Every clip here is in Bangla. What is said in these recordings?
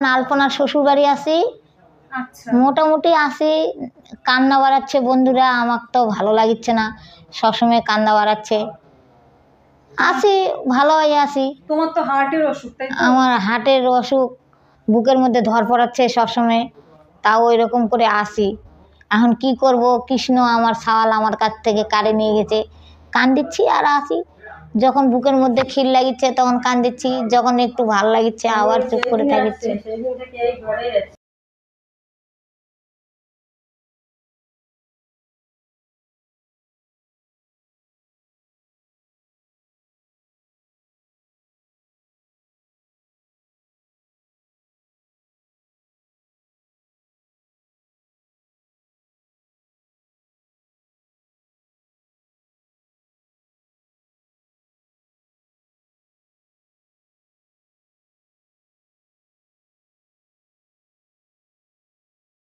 আলপনার শ্বশুর বাড়ি আসি আচ্ছা। মোটামুটি আসি কান্না বাড়াচ্ছে বন্ধুরা আমার তো ভালো লাগিচ্ছে না। সবসময় কান্না বাড়াচ্ছে। আসি ভালো হয়ে আসি তোমার তো হার্টের অসুখ আমার হার্টের অসুখ বুকের মধ্যে ধর পড়াচ্ছে সবসময়। তাও ওই রকম করে আসি এখন কি করব? কৃষ্ণ আমার সাওয়াল আমার কাছ থেকে কারে নিয়ে গেছে। কান্দিচ্ছি আর আসি যখন বুকের মধ্যে খিল লাগিচ্ছে তখন কান দিচ্ছি যখন একটু ভালো লাগিচ্ছে আবার চুপ করে থাকিচ্ছি।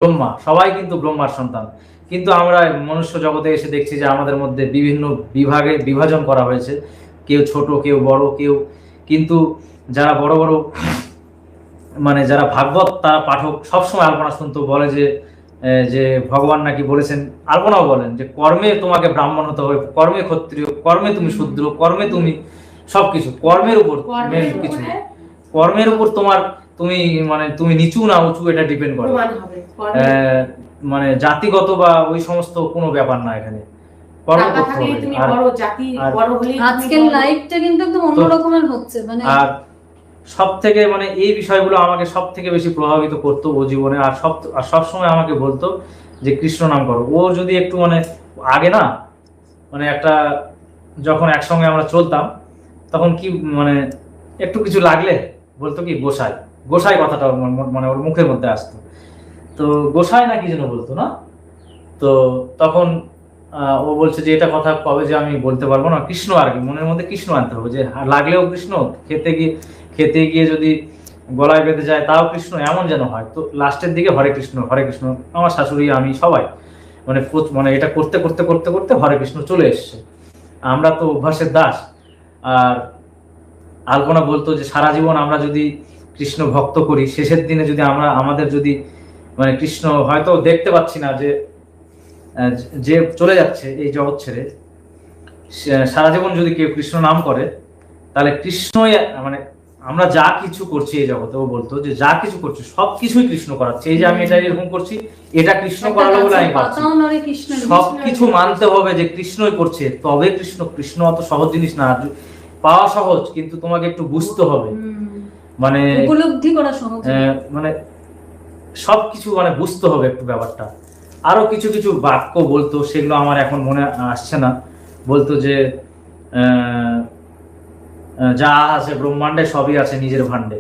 ব্রহ্মা সবাই কিন্তু ব্রহ্মার সন্তান। কিন্তু আমরা মনুষ্য জগতে এসে দেখছি যে আমাদের মধ্যে বিভিন্ন বিভাগে বিভাজন করা হয়েছে। কেউ ছোট কেউ বড় কেউ কিন্তু যারা বড় বড় মানে যারা ভাগবত তারা পাঠক সবসময় আল্পনা শুনতো বলে যে যে ভগবান নাকি বলেছেন আল্পনাও বলেন যে কর্মে তোমাকে ব্রাহ্মণ হতে হবে কর্মে ক্ষত্রিয় কর্মে তুমি শূদ্র কর্মে তুমি সবকিছু কর্মের উপর কিছু কর্মের উপর তোমার তুমি মানে তুমি নিচু না উঁচু এটা ডিপেন্ড করে। মানে জাতিগত বা ওই সমস্ত কোনো ব্যাপার না এখানে। আজকের লাইফটা কিন্তু একদম হচ্ছে মানে আর সব থেকে মানে এই বিষয়গুলো আমাকে সব থেকে বেশি প্রভাবিত করতো ও জীবনে। আর সব আর সব সময় আমাকে বলতো যে কৃষ্ণ নাম করো। ও যদি একটু মানে আগে না মানে একটা যখন একসঙ্গে আমরা চলতাম তখন কি মানে একটু কিছু লাগলে বলতো কি গোসাই। গোসাই কথাটা মানে ওর মুখের মধ্যে আসতো। তো গোসাই না কি যেন বলতো, না? তো তখন ও বলছে যে, এটা কথা কবে যে আমি বলতে পারব না, কৃষ্ণ আর কি, মনের মধ্যে কৃষ্ণ আনতে হবে। যে লাগলেও কৃষ্ণ, খেতে গিয়ে খেতে গিয়ে যদি গলায় বেঁধে যায়, তাও কৃষ্ণ, এমন যেন হয়। তো লাস্টের দিকে, হরে কৃষ্ণ হরে কৃষ্ণ, আমার শাশুড়ি, আমি সবাই। মানে মানে এটা করতে করতে করতে করতে হরে কৃষ্ণ চলে এসছে। আমরা তো অভ্যাসের দাস, আর আলপনা বলতো যে, সারা জীবন আমরা যদি কৃষ্ণ ভক্ত করি শেষের দিনে যদি আমরা আমাদের যদি মানে কৃষ্ণ হয়তো দেখতে পাচ্ছি না যে যে চলে যাচ্ছে এই জগৎ ছেড়ে সারা জীবন যদি কেউ কৃষ্ণ নাম করে তাহলে কৃষ্ণই মানে আমরা যা কিছু করছি এই জগতে ও বলতো যে যা কিছু করছি সব কিছুই কৃষ্ণ করাচ্ছে। এই যে আমি এটা এরকম করছি এটা কৃষ্ণ করালো বলে আমি পাচ্ছি সব কিছু মানতে হবে যে কৃষ্ণই করছে তবে কৃষ্ণ কৃষ্ণ অত সহজ জিনিস না। পাওয়া সহজ কিন্তু তোমাকে একটু বুঝতে হবে। মানে উপলব্ধি করা সহজ মানে সবকিছু মানে বুঝতে হবে একটু ব্যাপারটা। আরও কিছু কিছু বাক্য বলতো সেগুলো আমার এখন মনে আসছে না। বলতো যে যা আছে ব্রহ্মাণ্ডে সবই আছে নিজের ভাণ্ডে।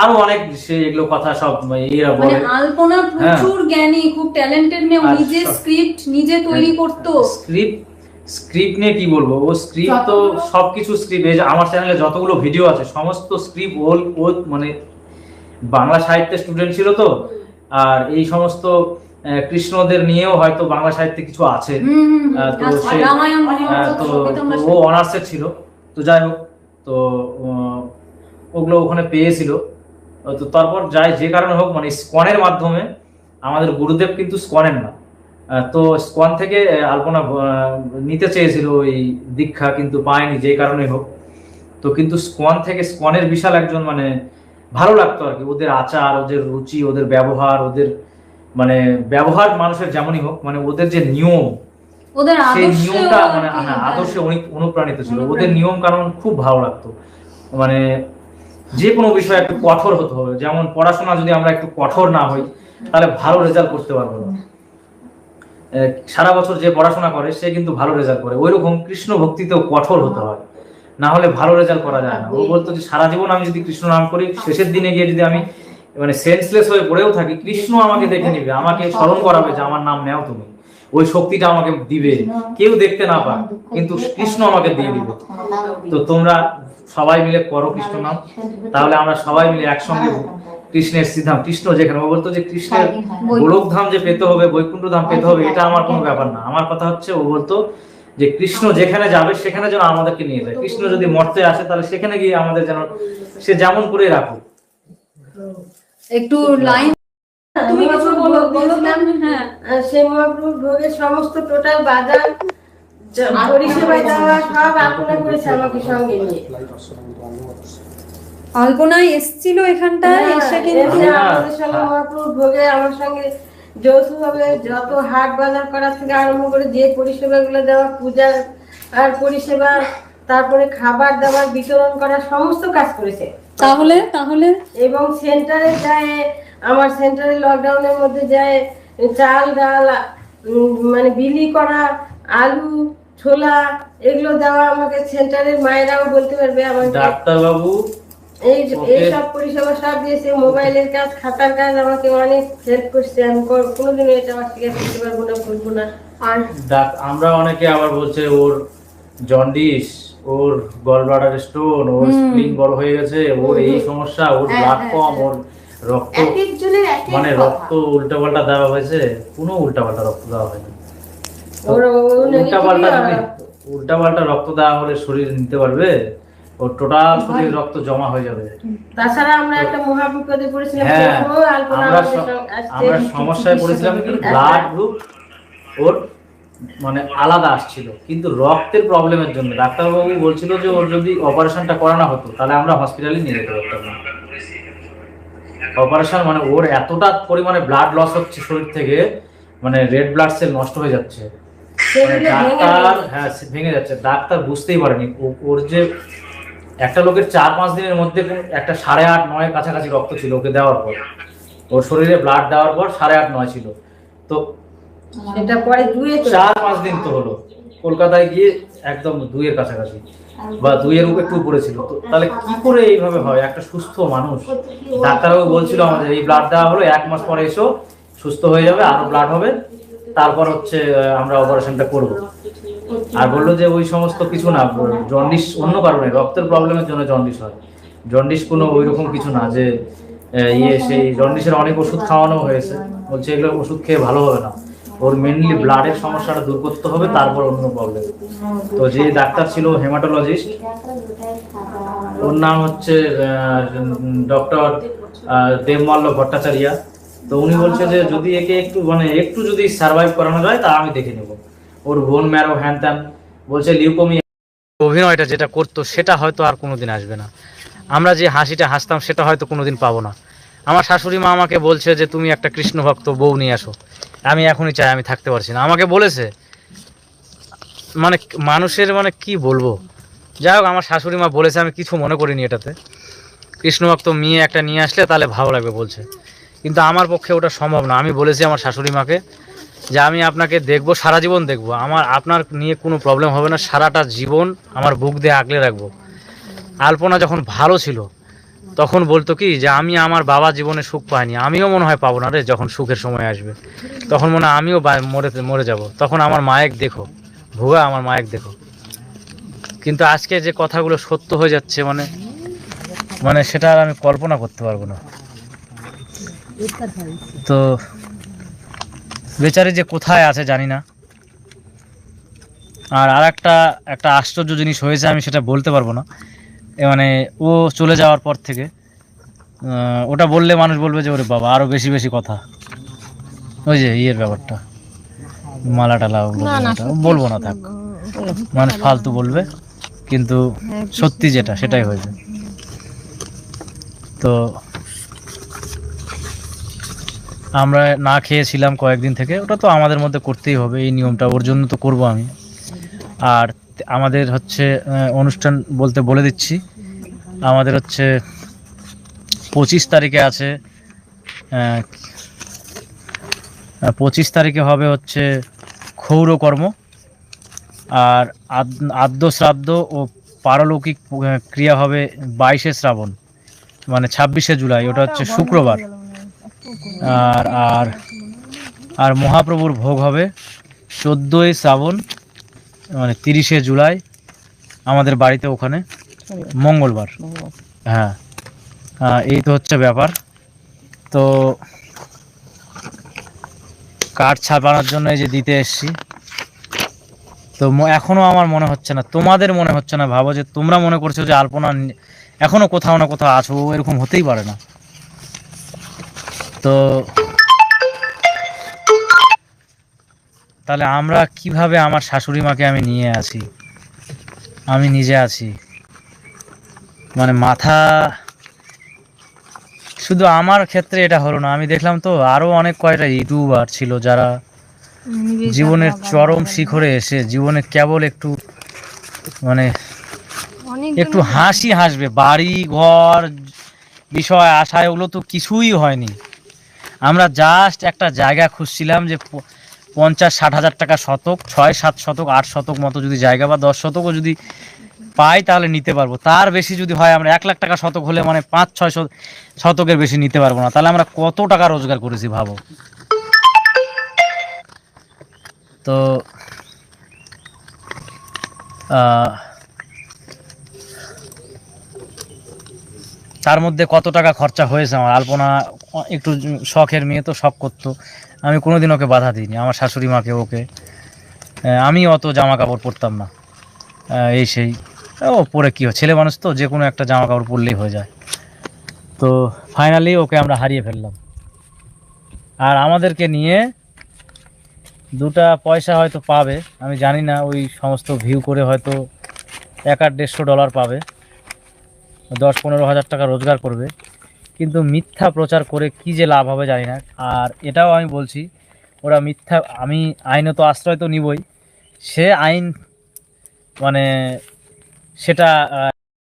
আরও অনেক সে এগুলো কথা সব এরা মানে বলে। আলপনা প্রচুর জ্ঞানী খুব ট্যালেন্টেড মেয়ে নিজে স্ক্রিপ্ট নিজে তৈরি করতো। স্ক্রিপ্ট স্ক্রিপ্ট নিয়ে কি বলব? ও স্ক্রিপ্ট তো সবকিছু স্ক্রিপ্ট এই যে আমার চ্যানেলে যতগুলো ভিডিও আছে সমস্ত স্ক্রিপ্ট ও ও মানে বাংলা সাহিত্যের স্টুডেন্ট ছিল তো আর এই সমস্ত কৃষ্ণদের নিয়েও হয়তো বাংলা সাহিত্যে কিছু আছে। তো সে- তো ও অনার্সের ছিল। তো যাই হোক তো ওগুলো ওখানে পেয়েছিল। তো তারপর যাই যে কারণে হোক মানে স্কনের মাধ্যমে আমাদের গুরুদেব কিন্তু স্কনের না। তো স্কন থেকে আলপনা নিতে চেয়েছিল এই দীক্ষা কিন্তু পায়নি যে কারণে হোক। তো কিন্তু স্কন থেকে স্কনের বিশাল একজন মানে ভালো লাগতো আর কি। ওদের আচার ওদের রুচি ওদের ব্যবহার ওদের মানে ব্যবহার মানুষের যেমনই হোক মানে ওদের যে নিয়ম ওদের সেই নিয়মটা মানে আদর্শে অনেক অনুপ্রাণিত ছিল। ওদের নিয়ম কারণ খুব ভালো লাগতো। মানে যে কোনো বিষয়ে একটু কঠোর হতে হবে। যেমন পড়াশোনা যদি আমরা একটু কঠোর না হই তাহলে ভালো রেজাল্ট করতে পারব না। সারা বছর যে পড়াশোনা করে সে কিন্তু ভালো রেজাল্ট করে। ওই রকম কৃষ্ণ ভক্তিতেও কঠোর হতে হয়। না হলে ভালো রেজাল্ট করা যায় না। ও বলতো যে সারা জীবন আমি যদি কৃষ্ণ নাম করি শেষের দিনে গিয়ে যদি আমি মানে সেন্সলেস হয়ে পড়েও থাকি কৃষ্ণ আমাকে দেখে নিবে আমাকে স্মরণ করাবে যে আমার নাম নেও তুমি। ওই শক্তিটা আমাকে দিবে। কেউ দেখতে না পাক কিন্তু কৃষ্ণ আমাকে দিয়ে দিবে। তো তোমরা সবাই মিলে করো কৃষ্ণ নাম। তাহলে আমরা সবাই মিলে একসঙ্গে কৃষ্ণের সিদ্ধাম কৃষ্ণ যেখানে বলতো যে কৃষ্ণের গোলক ধাম যে পেতে হবে বৈকুণ্ঠ ধাম পেতে হবে এটা আমার কোনো ব্যাপার না। আমার কথা হচ্ছে ও বলতো যে কৃষ্ণ যেখানে যাবে সেখানে যেন আমাদেরকে নিয়ে যায়। কৃষ্ণ যদি মর্তে আসে তাহলে সেখানে গিয়ে আমাদের যেন সে যেমন করে রাখুক। একটু লাইন তুমি কিছু বলো বলো তো। হ্যাঁ। আর সেই মহাপ্রভুর ভোগের সমস্ত টোটাল বাজার যা- পরিষেবা দেওয়া সব আপনা করেছে আমাকে সঙ্গে নিয়ে। আলপনায় এসছিল এখানটায় হ্যাঁ, এসে কিন্তু এসে আমাদের সঙ্গে মহাপ্রভুর ভোগে আমার সঙ্গে যৌথভাবে যত হাট বাজার করা থেকে আরম্ভ করে যে পরিষেবাগুলো দেওয়া পূজার আর পরিষেবা তারপরে খাবার দাবার বিতরণ করা সমস্ত কাজ করেছে। তাহলে তাহলে? এবং সেন্টারে যায় আমার সেন্টারে লকডাউনের মধ্যে যায় চাল ডাল মানে বিলি করা আলু ছোলা এগুলো দেওয়া আমাকে সেন্টারের মায়েরাও বলতে পারবে আমাকে। ডাক্তারবাবু এই ওকে। এই সব পরিষেবা সব দিয়েছে মোবাইলের কাজ খাতার কাজ আমাকে অনেক হেল্প করছে। আমি কো- কোনোদিনও এটা অস্বীকার করতে পারব না না। আর আমরা অনেকে আবার বলছে ওর জন্ডিস ওর স্টোন ওর স্প্লিন বড় হয়ে গেছে ওর এই সমস্যা ওর হ্যাঁ, ব্লাড হ্যাঁ, কম হ্যাঁ। ওর রক্ত মানে রক্ত উল্টাপাল্টা দেওয়া হয়েছে কোনো উল্টাপাল্টা রক্ত দেওয়া হয়নি। উল্টাপাল্টা। উল্টাপাল্টা রক্ত দেওয়া হলে শরীর নিতে পারবে? ওর টোটাল শরীর রক্ত জমা হয়ে যাবে। তাছাড়া আমরা একটা মহা বিপদে পড়েছিলাম হ্যাঁ আমরা। আমরা সমস্যায় পড়েছিলাম কি ব্লাড গ্রুপ ওর মানে আলাদা আসছিল কিন্তু রক্তের প্রবলেমের জন্য। ডাক্তারবাবু বলছিল যে ওর যদি অপারেশনটা করানো হতো তাহলে আমরা হসপিটালে নিয়ে যেতে পারতাম না। অপারেশন মানে ওর এতটা পরিমাণে ব্লাড লস হচ্ছে শরীর থেকে মানে রেড ব্লাড সেল নষ্ট হয়ে যাচ্ছে। মানে ডাক্তার হ্যাঁ ভেঙে যাচ্ছে। ডাক্তার বুঝতেই পারেনি ওর যে একটা লোকের চার পাঁচ দিনের মধ্যে একটা সাড়ে আট নয় কাছাকাছি রক্ত ছিল ওকে দেওয়ার পর। ওর শরীরে ব্লাড দেওয়ার পর সাড়ে আট নয় ছিল। তো সেটা পরে দুয়ে চার পাঁচ দিন তো হলো। কলকাতায় গিয়ে একদম দুইয়ের কাছাকাছি বা দুইয়ের উপর একটু উপরে ছিল। তাহলে কি করে এইভাবে হয়? একটা সুস্থ মানুষ। ডাক্তারবাবু বলছিল আমাদের এই ব্লাড দেওয়া হলো এক মাস পরে এসো সুস্থ হয়ে যাবে আরও ব্লাড হবে। তারপর হচ্ছে আমরা অপারেশনটা করব। আর বলল যে ওই সমস্ত কিছু না জন্ডিস অন্য কারণে, রক্তের প্রবলেমের জন্য জন্ডিস হয়। জন্ডিস কোনো ওই রকম কিছু না যে ইয়ে সেই জন্ডিসের অনেক ওষুধ খাওয়ানো হয়েছে। বলছে এগুলো ওষুধ খেয়ে ভালো হবে না। ওর মেনলি ব্লাডের সমস্যাটা দূর করতে হবে, তারপর অন্য প্রবলেম তো যে ডাক্তার ছিল হেমাটোলজিস্ট ওর নাম হচ্ছে ডক্টর দেবমাল্য ভট্টাচার্যা। তো উনি বলছে যে যদি একে একটু মানে একটু যদি সার্ভাইভ করানো যায়, তা আমি দেখে নেব। ওর বোন ম্যারো হ্যান বলছে, লিউকোমি অভিনয়টা যেটা করতো, সেটা হয়তো আর কোনোদিন আসবে না। আমরা যে হাসিটা হাসতাম, সেটা হয়তো কোনোদিন পাবো না। আমার শাশুড়ি মা আমাকে বলছে যে, তুমি একটা কৃষ্ণ ভক্ত বউ নিয়ে আসো। আমি এখনই চাই, আমি থাকতে পারছি না। আমাকে বলেছে মানে মানুষের মানে কি বলব? যাই হোক, আমার শাশুড়ি মা বলেছে, আমি কিছু মনে করিনি এটাতে। কৃষ্ণ ভক্ত মেয়ে একটা নিয়ে আসলে তাহলে ভালো লাগবে, বলছে। কিন্তু আমার পক্ষে ওটা সম্ভব না। আমি বলেছি আমার শাশুড়ি মাকে যে আমি আপনাকে দেখব, সারা জীবন দেখব। আমার, আপনার নিয়ে কোনো প্রবলেম হবে না। সারাটা জীবন আমার বুক দিয়ে আগলে রাখব। আলপনা যখন ভালো ছিল, তখন বলতো কি যে, আমি আমার বাবা জীবনে সুখ পাইনি। আমিও মনে হয় পাবো না রে যখন সুখের সময় আসবে। তখন মনে হয়, আমিও মরে মরে যাব। তখন আমার মায়ের দেখো। ভুয়া, আমার মায়ের দেখো। কিন্তু আজকে যে কথাগুলো সত্য হয়ে যাচ্ছে মানে মানে সেটা আর আমি কল্পনা করতে পারব না। তো বেচারি যে কোথায় আছে জানি না। আর আর একটা একটা আশ্চর্য জিনিস হয়েছে আমি সেটা বলতে পারব না। এ মানে ও চলে যাওয়ার পর থেকে ওটা বললে মানুষ বলবে যে ওরে বাবা আরও বেশি বেশি কথা। ওই যে ইয়ের ব্যাপারটা মালা টালা বলব না থাক। মানুষ ফালতু বলবে কিন্তু সত্যি যেটা সেটাই হয়েছে। তো আমরা না খেয়েছিলাম কয়েকদিন থেকে ওটা তো আমাদের মধ্যে করতেই হবে এই নিয়মটা ওর জন্য তো করব আমি। আর আমাদের হচ্ছে অনুষ্ঠান বলতে বলে দিচ্ছি আমাদের হচ্ছে পঁচিশ তারিখে আছে পঁচিশ তারিখে হবে হচ্ছে ক্ষৌরকর্ম আর আদ্য শ্রাদ্ধ ও পারলৌকিক ক্রিয়া হবে বাইশে শ্রাবণ মানে ছাব্বিশে জুলাই ওটা হচ্ছে শুক্রবার। আর আর আর মহাপ্রভুর ভোগ হবে চোদ্দোই শ্রাবণ মানে তিরিশে জুলাই আমাদের বাড়িতে ওখানে, মঙ্গলবার। হ্যাঁ এই তো হচ্ছে ব্যাপার। তো কার্ড ছাপানোর জন্য এই যে দিতে এসছি। তো ম- এখনও আমার মনে হচ্ছে না, তোমাদের মনে হচ্ছে না, ভাবো যে তোমরা মনে করছ যে আলপনা নি- এখনও কোথাও না কোথাও আছো, এরকম হতেই পারে না। তো তাহলে আমরা কীভাবে আমার শাশুড়ি মাকে আমি নিয়ে আছি? আমি নিজে আছি। মানে মাথা শুধু আমার ক্ষেত্রে এটা হলো না। আমি দেখলাম তো আরও অনেক কয়টা ইউটিউবার ছিল যারা জীবনের চরম শিখরে এসে জীবনে কেবল একটু মানে একটু হাসি হাসবে। বাড়ি ঘর বিষয় আশা এগুলো তো কিছুই হয়নি। আমরা জাস্ট একটা জায়গা খুঁজছিলাম যে পঞ্চাশ, ষাট হাজার টাকা শতক, ছয়, সাত শতক, আট শতক মতো যদি জায়গা বা দশ শতকও যদি পাই তাহলে নিতে পারব। তার বেশি যদি হয়, আমরা এক লাখ টাকা শতক হলে মানে পাঁচ, ছয় শত- শতকের বেশি নিতে পারব না। তাহলে আমরা কত টাকা রোজগার করেছি ভাবো? তো তার মধ্যে কত টাকা খরচা হয়েছে আমার? আলপনা, একটু শখের মেয়ে তো, শখ করতো। আমি কোনোদিন ওকে বাধা দিইনি, আমার শাশুড়ি মাকে, ওকে। আমি অত জামা কাপড় পরতাম না। এই সেই। ও, পরে কী হয়? ছেলে মানুষ তো, যে কোনো একটা জামা কাপড় পরলেই হয়ে যায়। তো ফাইনালি ওকে আমরা হারিয়ে ফেললাম। আর আমাদেরকে নিয়ে দুটা পয়সা হয়তো পাবে, আমি জানি না, ওই সমস্ত ভিউ করে হয়তো এক আট দেড়শো ডলার পাবে। দশ পনেরো হাজার টাকা রোজগার করবে। কিন্তু মিথ্যা প্রচার করে কি যে লাভ হবে জানি না। আর এটাও আমি বলছি, ওরা মিথ্যা, আমি আইনত আশ্রয় তো নিবই। সে আইন মানে সেটা